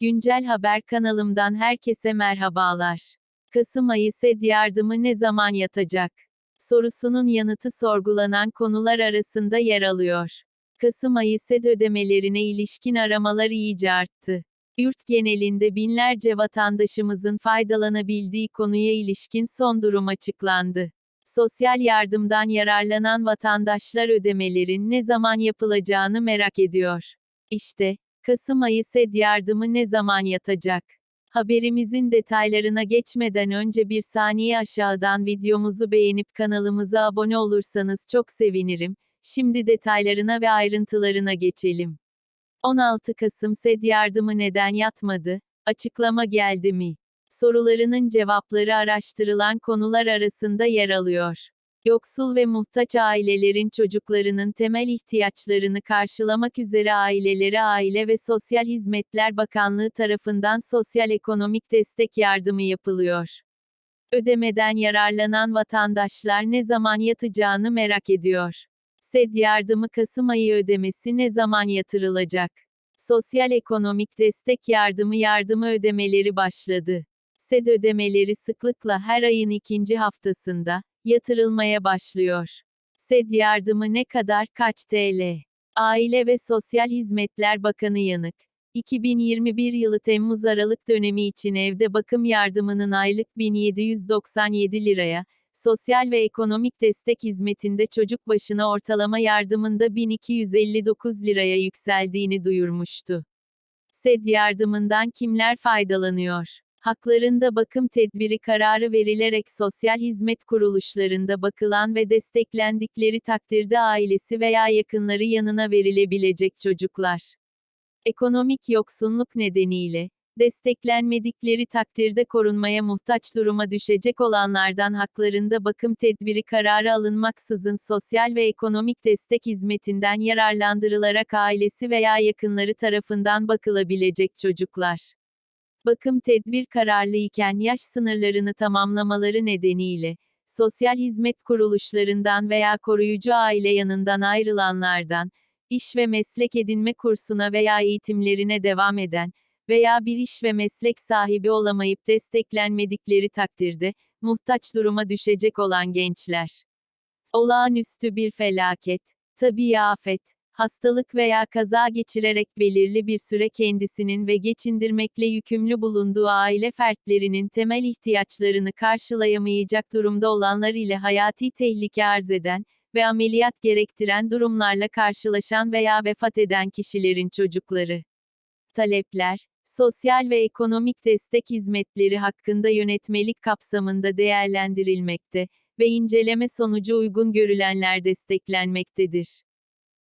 Güncel Haber kanalımdan herkese merhabalar. Kasım ayı SED yardımı ne zaman yatacak? Sorusunun yanıtı sorgulanan konular arasında yer alıyor. Kasım ayı SED ödemelerine ilişkin aramalar iyice arttı. Yurt genelinde binlerce vatandaşımızın faydalanabildiği konuya ilişkin son durum açıklandı. Sosyal yardımdan yararlanan vatandaşlar ödemelerin ne zaman yapılacağını merak ediyor. İşte, Kasım ayı SED yardımı ne zaman yatacak? Haberimizin detaylarına geçmeden önce bir saniye aşağıdan videomuzu beğenip kanalımıza abone olursanız çok sevinirim. Şimdi detaylarına ve ayrıntılarına geçelim. 16 Kasım SED yardımı neden yatmadı? Açıklama geldi mi? Sorularının cevapları araştırılan konular arasında yer alıyor. Yoksul ve muhtaç ailelerin çocuklarının temel ihtiyaçlarını karşılamak üzere Ailelere Aile ve Sosyal Hizmetler Bakanlığı tarafından sosyal ekonomik destek yardımı yapılıyor. Ödemeden yararlanan vatandaşlar ne zaman yatacağını merak ediyor. SED yardımı Kasım ayı ödemesi ne zaman yatırılacak? Sosyal ekonomik destek yardımı yardımı ödemeleri başladı. SED ödemeleri sıklıkla her ayın ikinci haftasında, yatırılmaya başlıyor. SED yardımı ne kadar kaç TL? Aile ve Sosyal Hizmetler Bakanı yanık. 2021 yılı Temmuz-Aralık dönemi için evde bakım yardımının aylık 1797 liraya, sosyal ve ekonomik destek hizmetinde çocuk başına ortalama yardımında 1259 liraya yükseldiğini duyurmuştu. SED yardımından kimler faydalanıyor? Haklarında bakım tedbiri kararı verilerek sosyal hizmet kuruluşlarında bakılan ve desteklendikleri takdirde ailesi veya yakınları yanına verilebilecek çocuklar. Ekonomik yoksunluk nedeniyle, desteklenmedikleri takdirde korunmaya muhtaç duruma düşecek olanlardan haklarında bakım tedbiri kararı alınmaksızın sosyal ve ekonomik destek hizmetinden yararlandırılarak ailesi veya yakınları tarafından bakılabilecek çocuklar bakım tedbir kararlı iken yaş sınırlarını tamamlamaları nedeniyle, sosyal hizmet kuruluşlarından veya koruyucu aile yanından ayrılanlardan, iş ve meslek edinme kursuna veya eğitimlerine devam eden veya bir iş ve meslek sahibi olamayıp desteklenmedikleri takdirde, muhtaç duruma düşecek olan gençler. Olağanüstü bir felaket, tabii afet, hastalık veya kaza geçirerek belirli bir süre kendisinin ve geçindirmekle yükümlü bulunduğu aile fertlerinin temel ihtiyaçlarını karşılayamayacak durumda olanlar ile hayati tehlike arz eden ve ameliyat gerektiren durumlarla karşılaşan veya vefat eden kişilerin çocukları. Talepler, sosyal ve ekonomik destek hizmetleri hakkında yönetmelik kapsamında değerlendirilmekte ve inceleme sonucu uygun görülenler desteklenmektedir.